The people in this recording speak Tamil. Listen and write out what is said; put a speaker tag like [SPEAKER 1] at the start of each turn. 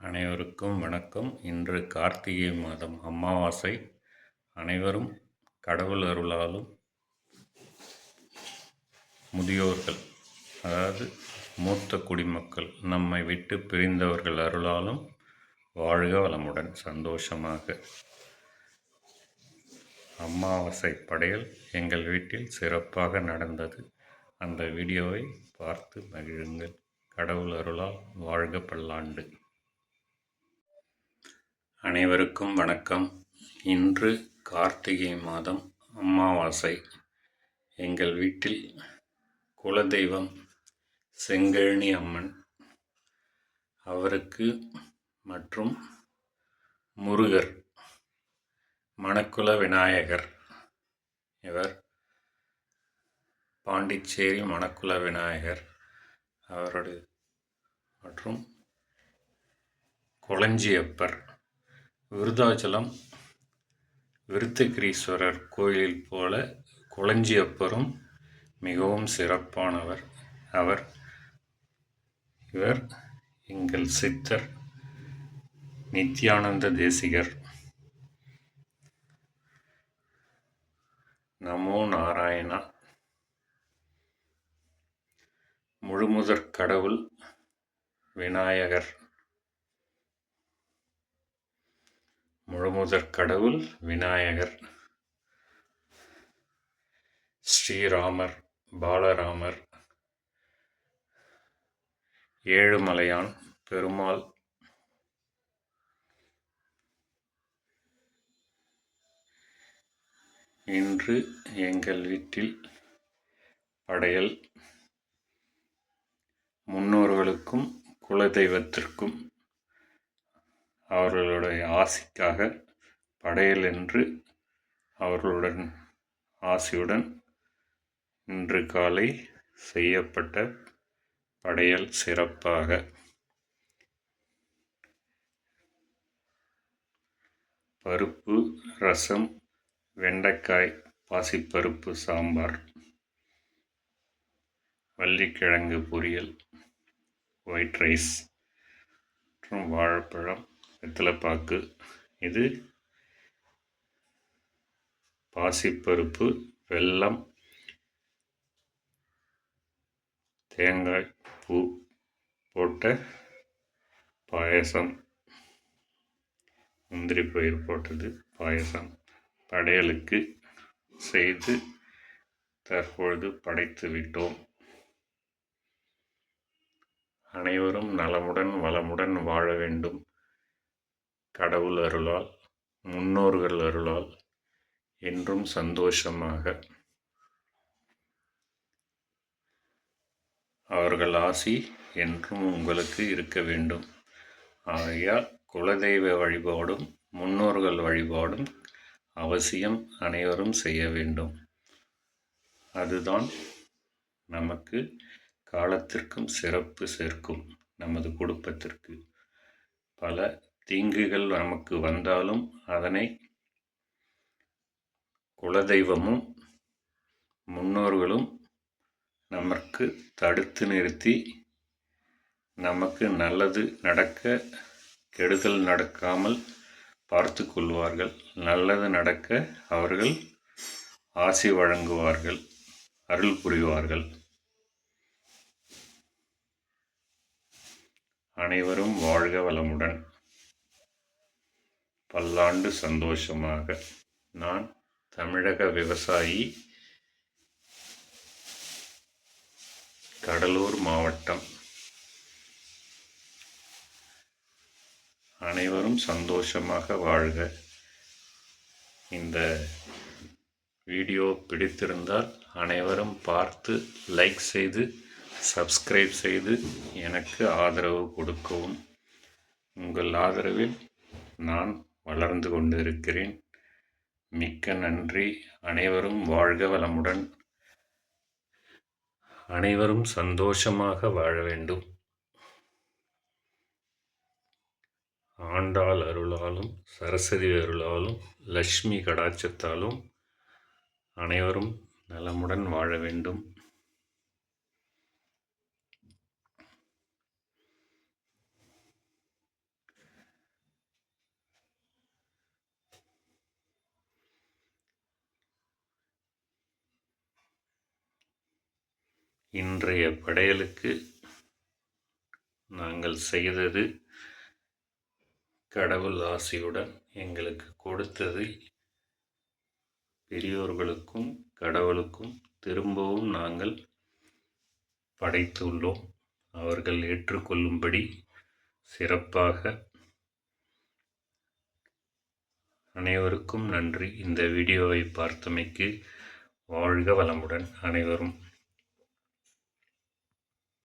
[SPEAKER 1] அனைவருக்கும் வணக்கம். இன்று கார்த்திகை மாதம் அமாவாசை. அனைவரும் கடவுள் அருளாலும் முதியோர்கள் அதாவது மூத்த குடிமக்கள் நம்மை விட்டு பிரிந்தவர்கள் அருளாலும் வாழ்க வளமுடன் சந்தோஷமாக. அமாவாசை படையல் எங்கள் வீட்டில் சிறப்பாக நடந்தது. அந்த வீடியோவை பார்த்து மகிழுங்கள். கடவுள் அருளால் வாழ்க பல்லாண்டு. அனைவருக்கும் வணக்கம். இன்று கார்த்திகை மாதம் அமாவாசை. எங்கள் வீட்டில் குலதெய்வம் செங்கழனி அம்மன். அவருக்கு மற்றும் முருகர் மணக்குல விநாயகர். இவர் பாண்டிச்சேரி மணக்குல விநாயகர் அவருடைய மற்றும் கொளஞ்சியப்பர் விருதாச்சலம் விருத்தகிரீஸ்வரர் கோயிலில் போல குளஞ்சியப்பரும் மிகவும் சிறப்பானவர். அவர் இவர் எங்கள் சித்தர் நித்யானந்த தேசிகர். நமோ நாராயணா. முழுமுதற் கடவுள் விநாயகர். முழுமுதற் கடவுள் விநாயகர் ஸ்ரீராமர் பாலராமர் ஏழுமலையான் பெருமாள் இன்று எங்கள் வீட்டில் படையல். முன்னோர்களுக்கும் குலதெய்வத்திற்கும் அவர்களுடைய ஆசிக்காக படையல் என்று அவர்களுடன் ஆசியுடன் இன்று காலை செய்யப்பட்ட படையல் சிறப்பாக. பருப்பு ரசம் வெண்டைக்காய் பாசிப்பருப்பு சாம்பார் வள்ளிக்கிழங்கு பொரியல் ஒயிட் ரைஸ் மற்றும் வாழைப்பழம் வெத்தலைப்பாக்கு இது பாசிப்பருப்பு வெல்லம் தேங்காய் பூ போட்ட பாயசம். முந்திரி பயிர் போட்டது பாயசம். படையலுக்கு செய்து தற்பொழுது படைத்து விட்டோம். அனைவரும் நலமுடன் வளமுடன் வாழ வேண்டும். கடவுள் அருளால் முன்னோர்கள் அருளால் என்றும் சந்தோஷமாக. அவர்கள் ஆசி என்றும் உங்களுக்கு இருக்க வேண்டும். ஆகையால் குலதெய்வ வழிபாடும் முன்னோர்கள் வழிபாடும் அவசியம் அனைவரும் செய்ய வேண்டும். அதுதான் நமக்கு காலத்திற்கும் சிறப்பு சேர்க்கும் நமது குடும்பத்திற்கு. பல தீங்குகள் நமக்கு வந்தாலும் அதனை குலதெய்வமும் முன்னோர்களும் நமக்கு தடுத்து நிறுத்தி நமக்கு நல்லது நடக்க கெடுதல் நடக்காமல் பார்த்து கொள்வார்கள். நல்லது நடக்க அவர்கள் ஆசி வழங்குவார்கள் அருள் புரிவார்கள். அனைவரும் வாழ்க வளமுடன். பல்லாண்டு சந்தோஷமாக நான் தமிழக விவசாயி கடலூர் மாவட்டம். அனைவரும் சந்தோஷமாக வாழ்க. இந்த வீடியோ பிடித்திருந்தால் அனைவரும் பார்த்து லைக் செய்து சப்ஸ்கிரைப் செய்து எனக்கு ஆதரவு கொடுக்கவும். உங்கள் ஆதரவில் நான் வளர்ந்து கொண்டிருக்கிறேன். மிக்க நன்றி. அனைவரும் வாழ்க வளமுடன். அனைவரும் சந்தோஷமாக வாழ வேண்டும். ஆண்டாள் அருளாலும் சரஸ்வதி அருளாலும் லக்ஷ்மி கடாட்சத்தாலும் அனைவரும் நலமுடன் வாழ வேண்டும். இன்றைய படையலுக்கு நாங்கள் செய்தது கடவுள் ஆசியுடன் எங்களுக்கு கொடுத்தது பெரியோர்களுக்கும் கடவுளுக்கும் திரும்பவும் நாங்கள் படைத்துள்ளோம். அவர்கள் ஏற்றுக்கொள்ளும்படி சிறப்பாக அனைவருக்கும் நன்றி. இந்த வீடியோவை பார்த்தமைக்கு வாழ்க வளமுடன் அனைவரும்.